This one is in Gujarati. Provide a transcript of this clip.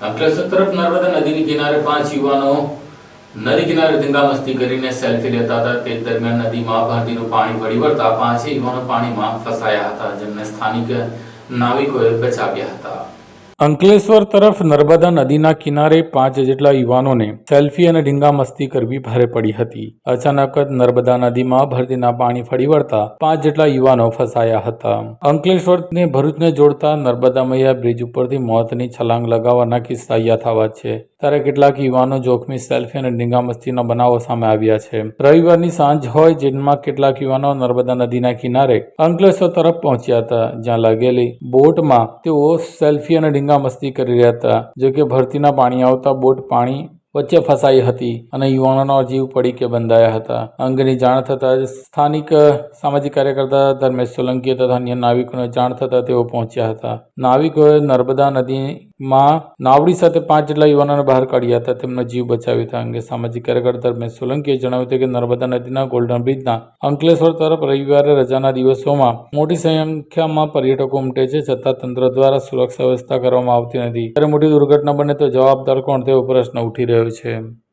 અંકલેશ્વર તરફ નર્મદા નદીની કિનારે પાંચ યુવાનો નદી કિનારે ધીંગામસ્તી કરીને સેલ્ફી લેતા હતા. તે દરમિયાન નદીમાં ભરતીનું પાણી વળી વળતા પાંચે યુવાનો પાણીમાં ફસાયા હતા. જેમને સ્થાનિક નાવિકોએ બચાવ્યા હતા. અંકલેશ્વર તરફ નર્મદા નદીના કિનારે પાંચ જેટલા યુવાનોને સેલ્ફી અને ઢીંગા મસ્તી કરવી ભારે પડી હતી. અચાનક જ નર્મદા નદીમાં ભરતીના પાણી ફરી વળતા પાંચ જેટલા યુવાનો ફસાયા હતા. અંકલેશ્વરને ભરૂચને જોડતા નર્મદા મૈયા બ્રિજ ઉપરથી મોતની છલાંગ લગાવવાના કિસ્સા યથાવત છે. ત્યારે કેટલાક યુવાનો જોખમી સેલ્ફી અને ડીંગામસ્તીના બનાવો સામે આવ્યા છે. રવિવારની સાંજ હોય જેમાં કેટલાક યુવાનો નર્મદા નદીના કિનારે અંકલેશ્વર તરફ પહોંચ્યા હતા, જ્યાં લાગેલી બોટમાં તેઓ સેલ્ફી અને ડીંગામસ્તી કરી રહ્યા હતા જો કે ભરતીના પાણી આવતા બોટ પાણી વચ્ચે ફસાઈ હતી અને યુવાનોનો જીવ પડી કે બંધાયા હતા. અંગની જાણ થતાં સ્થાનિક સામાજિક કાર્યકર્તા ધર્મેશ સોલંકી તથા અન્ય નાવિકોને જાણ થતાં તેઓ પહોંચ્યા હતા. નાવિકોએ નર્મદા નદીમાં નાવડી સાથે પાંચ જેટલા યુવાનોને બહાર કાઢ્યા હતા. તેમનો જીવ બચાવ્યો હતા. અંગે સામાજિક કાર્યકર્તા ધર્મેશ સોલંકીએ જણાવ્યું હતું કે નર્મદા નદીના ગોલ્ડન બ્રિજના અંકલેશ્વર તરફ રવિવારે રજાના દિવસોમાં મોટી સંખ્યામાં પર્યટકો ઉમટે છે. છતાં તંત્ર દ્વારા સુરક્ષા વ્યવસ્થા કરવામાં આવતી નથી. ત્યારે મોટી દુર્ઘટના બને તો જવાબદાર કોણ? તેવો પ્રશ્ન ઉઠી રહ્યો છે